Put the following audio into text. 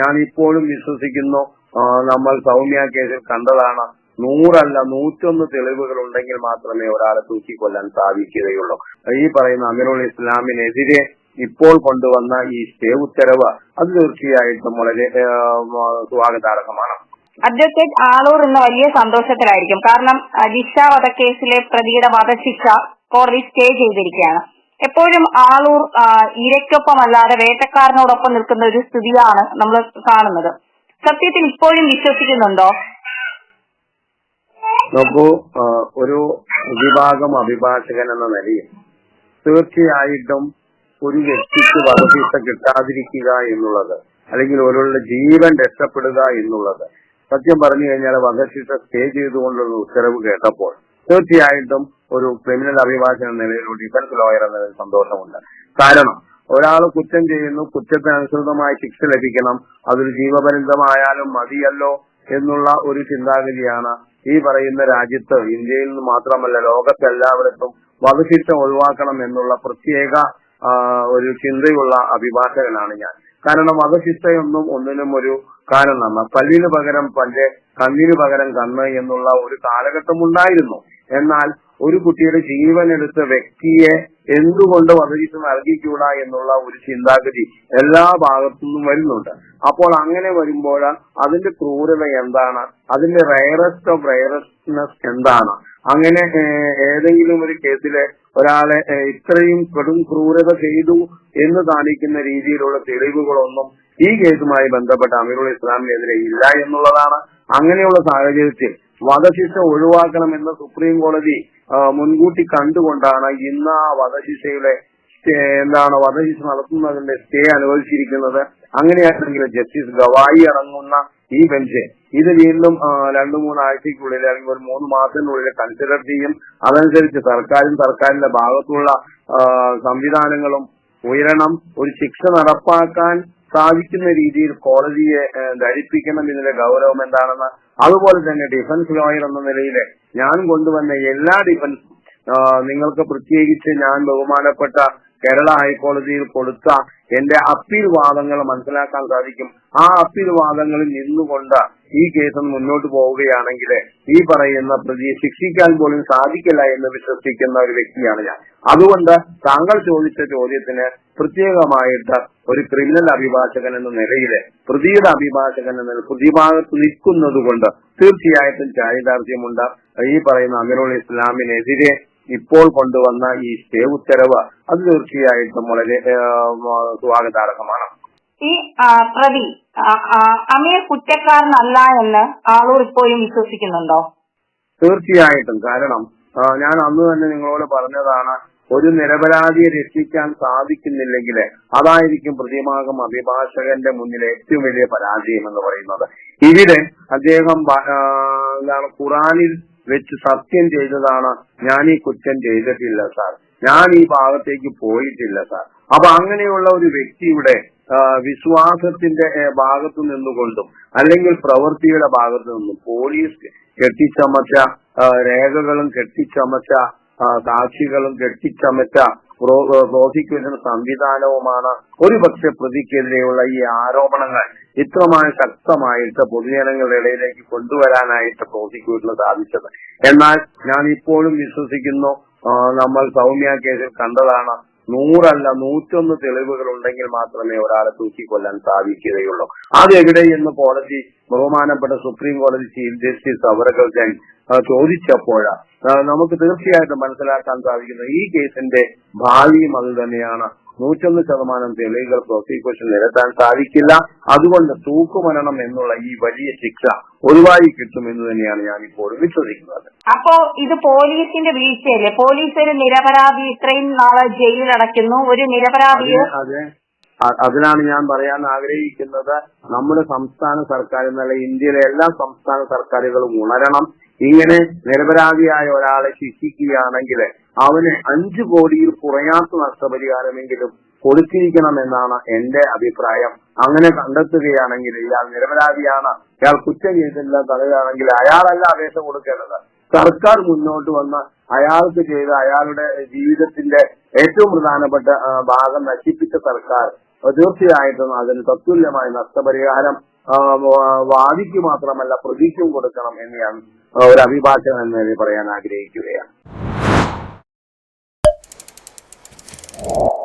ഞാൻ ഇപ്പോഴും വിശ്വസിക്കുന്നു നമ്മൾ സൗമ്യ കേസിൽ കണ്ടതാണ്. നൂറല്ല നൂറ്റൊന്ന് തെളിവുകൾ ഉണ്ടെങ്കിൽ മാത്രമേ ഒരാളെ തൂക്കിക്കൊല്ലാൻ സാധിക്കുകയുള്ളൂ. ഈ പറയുന്ന അമിറുൽ ഇസ്ലാമിനെതിരെ ഇപ്പോൾ കൊണ്ടുവന്ന ഈ സ്റ്റേ ഉത്തരവ് അത് തീർച്ചയായിട്ടും വളരെ സ്വാഗതാർഹമാണ്. അഡ്വക്കേറ്റ് ആളൂർ ഇന്ന് വലിയ സന്തോഷത്തിലായിരിക്കും. കാരണം ജിഷ വധക്കേസിലെ പ്രതിയുടെ വധശിക്ഷ കോടതി സ്റ്റേ ചെയ്തിരിക്കുകയാണ്. എപ്പോഴും ആളൂർ ഇരയ്ക്കൊപ്പമല്ലാതെ വേട്ടക്കാരനോടൊപ്പം നിൽക്കുന്ന ഒരു സ്ഥിതിയാണ് നമ്മൾ കാണുന്നത്. സത്യത്തിൽ ഇപ്പോഴും വിശ്വസിക്കുന്നുണ്ടോ? നോക്കൂ ഒരു വിഭാഗം അഭിഭാഷകൻ എന്ന നിലയിൽ തീർച്ചയായിട്ടും ഒരു വ്യക്തിക്ക് വധശിക്ഷ കിട്ടാതിരിക്കുക എന്നുള്ളത് അല്ലെങ്കിൽ ഒരാളുടെ ജീവൻ രക്ഷപ്പെടുക എന്നുള്ളത് സത്യം പറഞ്ഞു കഴിഞ്ഞാൽ വധശിക്ഷ സ്റ്റേ ചെയ്തുകൊണ്ടുള്ള ഉത്തരവ് കേട്ടപ്പോൾ തീർച്ചയായിട്ടും ഒരു ക്രിമിനൽ അഭിഭാഷകൻ എന്ന നിലയിൽ ഒരു ഡിഫൻസ് ലോയർ എന്ന നിലയിൽ സന്തോഷമുണ്ട്. കാരണം ഒരാൾ കുറ്റം ചെയ്യുന്നു കുറ്റത്തിനനുസൃതമായ ശിക്ഷ ലഭിക്കണം അതൊരു ജീവപര്യന്തമായാലും മതിയല്ലോ എന്നുള്ള ഒരു ചിന്താഗതിയാണ് ഈ പറയുന്ന രാജ്യത്ത് ഇന്ത്യയിൽ നിന്ന് മാത്രമല്ല ലോകത്തെല്ലായിടത്തും വധശിക്ഷ ഒഴിവാക്കണം എന്നുള്ള പ്രത്യേക ഒരു ചിന്തയുള്ള അഭിഭാഷകനാണ് ഞാൻ. കാരണം വധശിക്ഷയൊന്നും ഒന്നിനും ഒരു കാരണമല്ല. പല്ലിന് പകരം പല്ല് കണ്ണിന് പകരം കണ്ണ് എന്നുള്ള ഒരു കാലഘട്ടം ഉണ്ടായിരുന്നു എന്നാൽ ഒരു കുട്ടിയുടെ ജീവൻ എടുത്ത വ്യക്തിയെ എന്തുകൊണ്ട് വധശിക്ഷ നൽകിക്കൂടാ എന്നുള്ള ഒരു ചിന്താഗതി എല്ലാ ഭാഗത്തു നിന്നും വരുന്നുണ്ട്. അപ്പോൾ അങ്ങനെ വരുമ്പോൾ അതിന്റെ ക്രൂരത എന്താണ്? അതിന്റെ റയറസ്റ്റ് ഓഫ് റയറസ്റ്റ്നെസ് എന്താണ്? അങ്ങനെ ഏതെങ്കിലും ഒരു കേസിലെ ഒരാളെ ഇത്രയും കടും ക്രൂരത ചെയ്തു എന്ന് കാണിക്കുന്ന രീതിയിലുള്ള തെളിവുകളൊന്നും ഈ കേസുമായി ബന്ധപ്പെട്ട അമീറുൽ ഇസ്ലാമിനെതിരെ ഇല്ല എന്നുള്ളതാണ്. അങ്ങനെയുള്ള സാഹചര്യത്തിൽ വധശിക്ഷ ഒഴിവാക്കണമെന്ന് സുപ്രീം കോടതി മുൻകൂട്ടി കണ്ടുകൊണ്ടാണ് ഇന്ന് ആ വധശിക്ഷയുടെ എന്താണ് വധശിക്ഷ നടത്തുന്നതിന്റെ സ്റ്റേ അനുവദിച്ചിരിക്കുന്നത്. അങ്ങനെയാണെങ്കിൽ ജസ്റ്റിസ് ഗവായി അടങ്ങുന്ന ഈ ബെഞ്ച് ഇത് വീണ്ടും രണ്ടു മൂന്നാഴ്ചക്കുള്ളിൽ അല്ലെങ്കിൽ ഒരു മൂന്ന് മാസത്തിനുള്ളിൽ കൺസിഡർ ചെയ്യും. അതനുസരിച്ച് സർക്കാരും സർക്കാരിന്റെ ഭാഗത്തുള്ള സംവിധാനങ്ങളും ഉയരണം. ഒരു ശിക്ഷ നടപ്പാക്കാൻ സാധിക്കുന്ന രീതിയിൽ കോടതിയെ ധരിപ്പിക്കണം ഇതിന്റെ ഗൗരവം എന്താണെന്ന് അതുപോലെ തന്നെ ഡിഫൻസ് ലോയർ എന്ന നിലയിൽ ഞാൻ കൊണ്ടുവന്ന എല്ലാ ഡിഫൻസ് നിങ്ങൾക്ക് പ്രത്യേകിച്ച് ഞാൻ ബഹുമാനപ്പെട്ട കേരള ഹൈക്കോടതിയിൽ കൊടുത്ത എന്റെ അപ്പീൽ വാദങ്ങൾ മനസ്സിലാക്കാൻ സാധിക്കും. ആ അപ്പീൽ വാദങ്ങളിൽ നിന്നുകൊണ്ട് ഈ കേസ് മുന്നോട്ട് പോവുകയാണെങ്കിൽ ഈ പറയുന്ന പ്രതിയെ ശിക്ഷിക്കാൻ പോലും സാധിക്കില്ല എന്ന് വിശ്വസിക്കുന്ന ഒരു വ്യക്തിയാണ് ഞാൻ. അതുകൊണ്ട് താങ്കൾ ചോദിച്ച ചോദ്യത്തിന് പ്രത്യേകമായിട്ട് ഒരു ക്രിമിനൽ അഭിഭാഷകൻ എന്ന നിലയിൽ പ്രതിയുടെ അഭിഭാഷകൻ എന്ന പ്രതിഭാഗത്ത് നിൽക്കുന്നത് കൊണ്ട് തീർച്ചയായിട്ടും ചാരിതാർത്ഥ്യമുണ്ട് ഈ പറയുന്ന അമിറുൾ ഇസ്ലാമിനെതിരെ ഇപ്പോൾ കൊണ്ടുവന്ന ഈ സ്റ്റേ ഉത്തരവ് അത് തീർച്ചയായിട്ടും വളരെ സ്വാഗതാർഹമാണ് ഈ പ്രതി അമീർ കുറ്റക്കാരനല്ല എന്ന് ആളൂർ ഇപ്പോഴും വിശ്വസിക്കുന്നുണ്ടോ? തീർച്ചയായിട്ടും. കാരണം ഞാൻ അന്ന് തന്നെ നിങ്ങളോട് പറഞ്ഞതാണ് ഒരു നിരപരാധിയെ രക്ഷിക്കാൻ സാധിക്കുന്നില്ലെങ്കിൽ അതായിരിക്കും പ്രതിഭാഗം അഭിഭാഷകന്റെ മുന്നിലെ ഏറ്റവും വലിയ പരാജയം എന്ന് പറയുന്നത്. ഇവിടെ അദ്ദേഹം എന്താണ് ഖുറാനിൽ വെച്ച് സത്യം ചെയ്തതാണ് ഞാൻ ഈ കുറ്റം ചെയ്തിട്ടില്ല സാർ ഞാൻ ഈ ഭാഗത്തേക്ക് പോയിട്ടില്ല സാർ അപ്പൊ അങ്ങനെയുള്ള ഒരു വ്യക്തിയുടെ വിശ്വാസത്തിന്റെ ഭാഗത്തു നിന്നുകൊണ്ടും അല്ലെങ്കിൽ പ്രവൃത്തിയുടെ ഭാഗത്തു നിന്നും പോലീസ് കെട്ടിച്ചമച്ച രേഖകളും കെട്ടിച്ചമച്ച സാക്ഷികളും കെട്ടിച്ചമച്ച പ്രോ- പ്രോസിക്യൂഷൻ സംവിധാനവുമാണ് ഒരു പക്ഷെ പ്രതിക്കെതിരെയുള്ള ഈ ആരോപണങ്ങൾ ഇത്രമായി ശക്തമായിട്ട് പൊതുജനങ്ങളുടെ ഇടയിലേക്ക് കൊണ്ടുവരാനായിട്ട് പ്രോസിക്യൂഷന് സാധിച്ചത്. എന്നാൽ ഞാൻ ഇപ്പോഴും വിശ്വസിക്കുന്നു നമ്മൾ സൗമ്യ കേസിൽ കണ്ടതാണ്. നൂറല്ല നൂറ്റൊന്ന് തെളിവുകൾ ഉണ്ടെങ്കിൽ മാത്രമേ ഒരാളെ തൂക്കിക്കൊല്ലാൻ സാധിക്കുകയുള്ളൂ. അതെവിടെ എന്ന് കോടതി ബഹുമാനപ്പെട്ട സുപ്രീം കോടതി ചീഫ് ജസ്റ്റിസ് അവരകൾ ഞാൻ ചോദിച്ചപ്പോഴാണ് നമുക്ക് തീർച്ചയായിട്ടും മനസ്സിലാക്കാൻ സാധിക്കുന്നത് ഈ കേസിന്റെ ഭാവിയും അത് തന്നെയാണ്. നൂറ്റൊന്ന് ശതമാനം തെളിവുകൾ പ്രോസിക്യൂഷൻ നിരത്താൻ സാധിക്കില്ല. അതുകൊണ്ട് തൂക്കുമരണം എന്നുള്ള ഈ വലിയ ശിക്ഷ ഒഴിവായി കിട്ടും എന്ന് തന്നെയാണ് ഞാൻ ഇപ്പോൾ വിശ്വസിക്കുന്നത്. അപ്പോ ഇത് പോലീസിന്റെ വീഴ്ചയല്ലേ? പോലീസ് ഒരു നിരപരാധി ഇത്രയും നാളെ ജയിലിൽ അടയ്ക്കുന്നു. ഒരു നിരപരാധി അതെ, അതെ. അതിനാണ് ഞാൻ പറയാൻ ആഗ്രഹിക്കുന്നത്. നമ്മുടെ സംസ്ഥാന സർക്കാർ എന്നല്ല ഇന്ത്യയിലെ എല്ലാ സംസ്ഥാന സർക്കാരുകളും ഉണരണം. ഇങ്ങനെ നിരപരാധിയായ ഒരാളെ ശിക്ഷിക്കുകയാണെങ്കിൽ അവന് അഞ്ചു കോടിയിൽ കുറയാത്ത നഷ്ടപരിഹാരമെങ്കിലും കൊടുത്തിരിക്കണം എന്നാണ് എന്റെ അഭിപ്രായം. അങ്ങനെ കണ്ടെത്തുകയാണെങ്കിൽ ഇയാൾ നിരപരാധിയാണ്. ഇയാൾ കുറ്റം ചെയ്തില്ല തടയുകയാണെങ്കിൽ അയാളല്ല അപേക്ഷ കൊടുക്കേണ്ടത്. സർക്കാർ മുന്നോട്ട് വന്ന് അയാൾക്ക് ചെയ്ത അയാളുടെ ജീവിതത്തിന്റെ ഏറ്റവും പ്രധാനപ്പെട്ട ഭാഗം നശിപ്പിച്ച സർക്കാർ തീർച്ചയായിട്ടും അതിന് തത്തുല്യമായ നഷ്ടപരിഹാരം വാദിക്ക് മാത്രമല്ല പ്രതിക്കും കൊടുക്കണം എന്ന് ഞാൻ ഒരു അഭിഭാഷകൻ എന്ന പറയാൻ ആഗ്രഹിക്കുകയാണ്. you